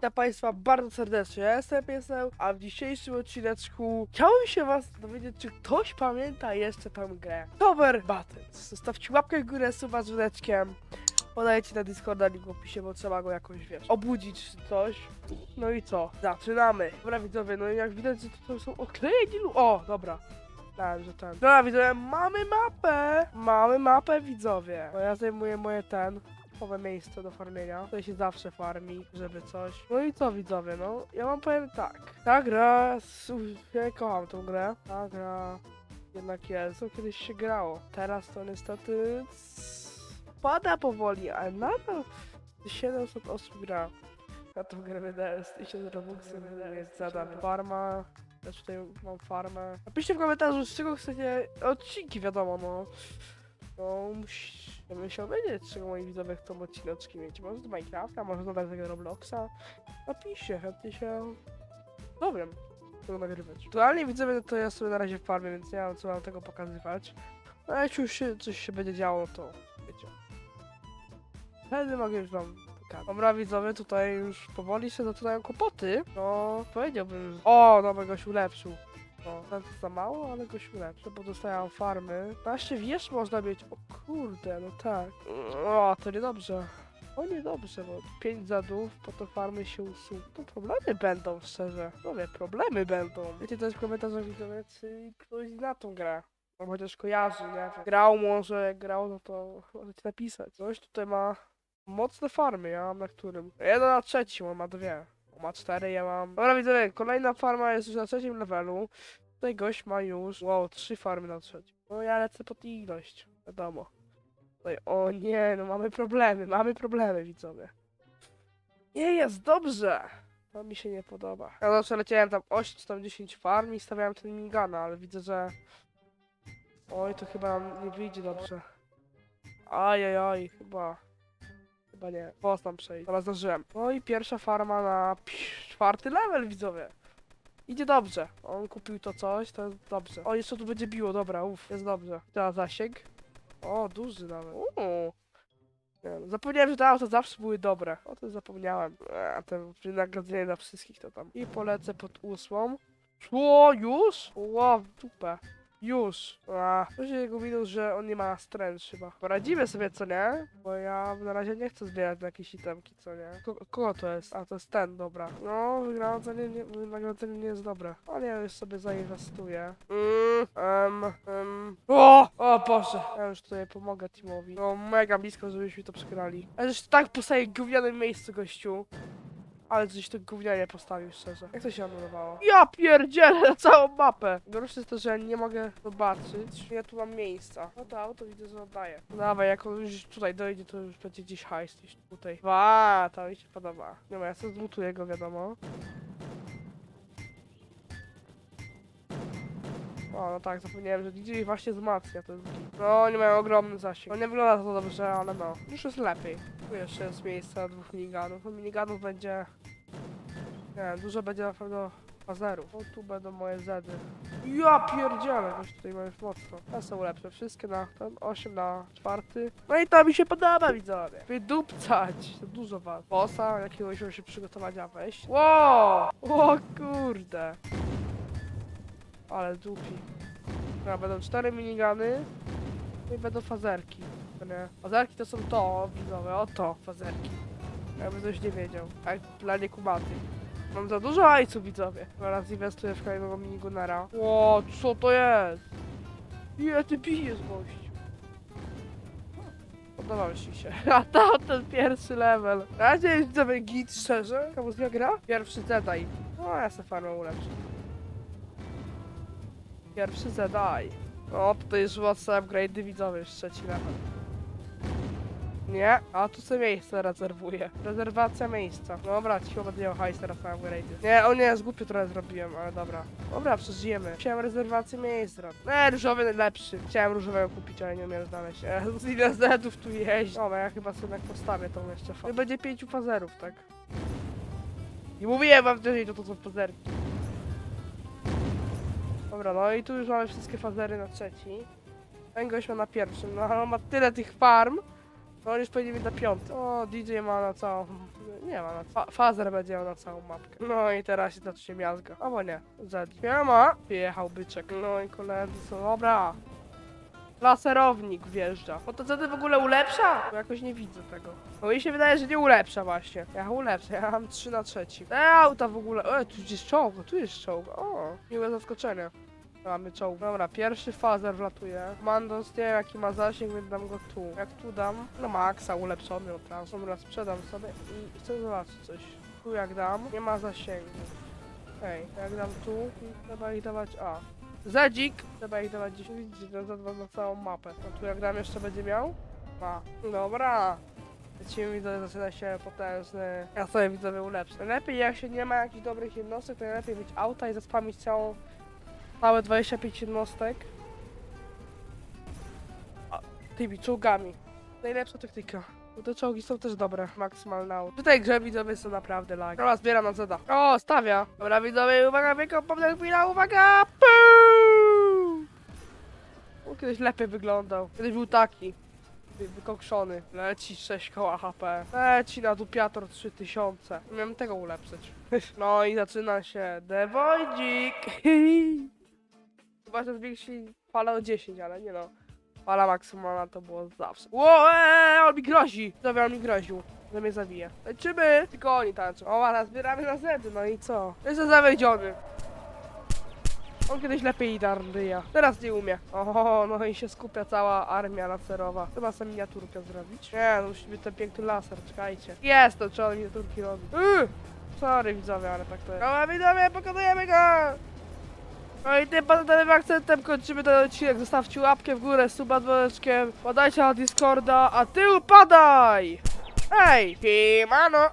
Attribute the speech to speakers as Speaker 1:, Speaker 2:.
Speaker 1: Witam Państwa bardzo serdecznie, ja jestem Piesem, a w dzisiejszym odcineczku chciałbym się Was dowiedzieć, czy ktoś pamięta jeszcze tę grę. Cover Battles. Zostawcie łapkę w górę, suba z dzwoneczkiem. Podajcie na Discorda link w opisie, bo trzeba go jakoś, wiesz, obudzić czy coś. No i co? Zaczynamy. Dobra widzowie, no i jak widać, że to są oklejeni lu... O, dobra. Myślałem, że ten. Dobra widzowie, mamy mapę! Mamy mapę widzowie. Bo ja zajmuję moje ten typowe miejsce do farmienia. Tutaj się zawsze farmi, żeby coś. No i co widzowie, no ja wam powiem tak. Ta gra, ja kocham tą grę. Ta gra jednak jest, co kiedyś się grało. Teraz to niestety pada powoli, ale nadal 700 osób gra. Ja tą grę wydałem z 1000 robuxów, jest zadane. Farma, też tutaj mam farmę. Napiszcie w komentarzu, z czego chcecie odcinki, wiadomo, no. No, musi... Ja bym chciał wiedzieć, z czego moi widzowie chcą odcineczki mieć. Może z Minecrafta, może z nowego Robloxa. Napiszcie, chętnie się dowiem, czego nagrywać. Aktualnie widzowie, to ja sobie na razie w farmie, więc nie mam co wam tego pokazywać. No jak już się, coś się będzie działo, to wiecie. Wtedy mogę już wam pokazać. Dobra widzowie, tutaj już powoli się zaczynają kłopoty. No, powiedziałbym, że... O, no, goś ulepszył. No, to za mało, ale goś ulepszy, bo dostają farmy. 12 wież można mieć. O kurde, no tak. O, to niedobrze. O niedobrze, bo 5 zadów, po to farmy się usuną. To problemy będą, szczerze. Mówię, problemy będą. Wiecie też w komentarzach widzowie, czy ktoś zna tą grę. No chociaż kojarzy, nie wiem. Grał może, jak grał, no to możecie napisać. Ktoś tutaj ma mocne farmy, ja mam na którym. Jeden na trzecim, on ma dwie. Ma cztery, ja mam... Dobra widzowie, kolejna farma jest już na trzecim levelu. Tutaj gość ma już, wow, trzy farmy na trzecim. No ja lecę pod ilość, wiadomo. Tutaj, o nie, no mamy problemy, mamy problemy widzowie. Nie jest dobrze! To mi się nie podoba. Ja zawsze leciałem tam 8 czy tam 10 farm i stawiałem ten minigana, ale widzę, że... Oj, to chyba nam nie wyjdzie dobrze. Ajajaj, chyba... Chyba nie. Post tam przejść. Teraz zdążyłem. No i pierwsza farma na czwarty level, widzowie. Idzie dobrze. On kupił to coś, to jest dobrze. O, jeszcze tu będzie biło, dobra, uff, jest dobrze. Teraz zasięg. O, duży nawet. Uuu. Nie, no, zapomniałem, że te auta zawsze były dobre. O tym zapomniałem. A te wynagrodzenie dla wszystkich to tam. I polecę pod ósmą. Szło już? Ło, dupę. Już. A, to się jego minus, że on nie ma stręcz chyba. Poradzimy sobie, co nie? Bo ja na razie nie chcę zbierać na jakieś itemki, co nie? Ko kogo to jest? A, to jest ten, dobra. No, wynagrodzenie nie, wynagrodzenie nie jest dobre. Ale ja już sobie zainwestuję. Mm, um, um. O! O Boże! Ja już tutaj pomogę teamowi. No, mega blisko, żebyśmy to przegrali. Ale już tak po sobie gównianym miejscu, gościu. Ale coś to gównianie postawił, szczerze. Jak to się anulowało? Ja pierdzielę na całą mapę! Gorsze jest to, że nie mogę zobaczyć. Ja tu mam miejsca. No to auto widzę, że oddaję. No Dawaj, jak on już tutaj dojdzie, to już będzie gdzieś hajs gdzieś tutaj. Wa, to mi się podoba. Nie ma, ja sobie zmutuję go, wiadomo. O, no tak, zapomniałem, że DJ właśnie wzmacnia, git. No, oni mają ogromny zasięg. No nie wygląda to dobrze, ale no. Już jest lepiej. Tu jeszcze jest miejsce na dwóch miniganów. No miniganów będzie... Nie wiem, dużo będzie na pewno fazerów. O, tu będą moje zedy. Ja pierdzielę, coś tutaj mamy mocno. Ja są lepsze, wszystkie na ten 8 na czwarty. No i to mi się podoba, widzowie. Wydupcać, to dużo was. Bossa, jakiegoś się przygotowania wejść. Wow! O kurde. Ale dupi. Dobra, będą cztery minigany. I będą fazerki. Nie. Fazerki to są to, widzowie, o to, fazerki. Jakby ktoś nie wiedział. Tak, dla niekumatych. Mam za dużo hajcu, widzowie. Teraz inwestuję w kolejnego minigunera. Ło, co to jest? Ile ty bijesz, gościu? Podobał ci się. A to ten pierwszy level. Na razie widzowie git, szczerze. Komu z gra? Pierwszy Zedaj. No, ja se farmę ulepszę. Pierwszy Zedaj. O, tutaj już mocne upgrade'y widzowie, już trzeci level. Nie, a tu sobie miejsce rezerwuję. Rezerwacja miejsca. Dobra, ci będę miał hajs teraz na upgrade'y. Nie, o nie, zgłupio trochę zrobiłem, ale dobra. Dobra, przeżyjemy. Chciałem rezerwację miejsc zrobić. Nie, różowy najlepszy. Chciałem różowego kupić, ale nie umiem znaleźć. E, z ile zedów tu jeździ. Dobra, ja chyba sobie jak postawię tą jeszcze fa- Będzie pięciu fazerów, tak? I mówiłem wam wcześniej, że to są fazerki. Dobra, no i tu już mamy wszystkie fazery na trzeci. Ten gość ma na pierwszym, no ale on ma tyle tych farm, No on już powinien mieć na piąty. O, DJ ma na całą... Nie ma na... Fa fazer będzie miał na całą mapkę. No i teraz się zacznie miazga. Albo nie. Z. Nie ma. Przyjechał byczek. No i koledzy są... Dobra. Laserownik wjeżdża. Bo to co ty w ogóle ulepsza? Bo jakoś nie widzę tego. Bo mi się wydaje, że nie ulepsza właśnie. Ja ulepszę, ja mam 3 na trzeci. Te auta w ogóle. E, tu jest czołg, tu jest czołg. O, miłe zaskoczenie. Mamy czołg. Dobra, pierwszy fazer wlatuje. Mandos nie jaki ma zasięg, więc dam go tu. Jak tu dam, no maksa ulepszony od razu. Dobra, sprzedam sobie i chcę zobaczyć coś. Tu jak dam, nie ma zasięgu. Ej, jak dam tu, trzeba ich dawać, a. Zedzik! Trzeba ich dawać 10, widzicie, to za dwa na całą mapę. No tu jak dam jeszcze będzie miał? Ma. Dobra. Lecimy widzowie, zaczyna się potężny. Ja sobie widzowie ulepszę. Lepiej jak się nie ma jakichś dobrych jednostek, to najlepiej mieć auta i zaspamić całą całe 25 jednostek. A, tymi czołgami. Najlepsza taktyka. Bo te czołgi są też dobre. W tej grze widzowie są naprawdę lag. Dobra, zbieram na Zeda. O, stawia. Dobra widzowie, uwaga, wykopam chwila, uwaga! Puu! O, kiedyś lepiej wyglądał. Kiedyś był taki. wy- Wykokszony. Leci 6 koła HP. Leci na dupiator 3000. Miałem tego ulepszyć. No i zaczyna się The Voidzik. Chyba, że zwiększyli falę o 10, ale nie no. Fala maksymalna to było zawsze. Ło, eee, on mi grozi! Dobra, on mi groził, że mnie zabije. Leczymy! Tylko oni tańczą. O, a zbieramy na zedy, no i co? Jestem zawiedziony. On kiedyś lepiej dardyja. Teraz nie umie. Oho, no i się skupia cała armia laserowa. Chyba sobie miniaturkę zrobić. Nie, no musi być ten piękny laser, czekajcie. Jest to, trzeba miniaturki robić. Yy! Sorry widzowie, ale tak to jest. Dobra widzowie, pokonujemy go! No i tym padanym akcentem kończymy ten odcinek. Zostawcie łapkę w górę, suba dzwoneczkiem, podajcie na Discorda, a ty upadaj! Ej, Timano!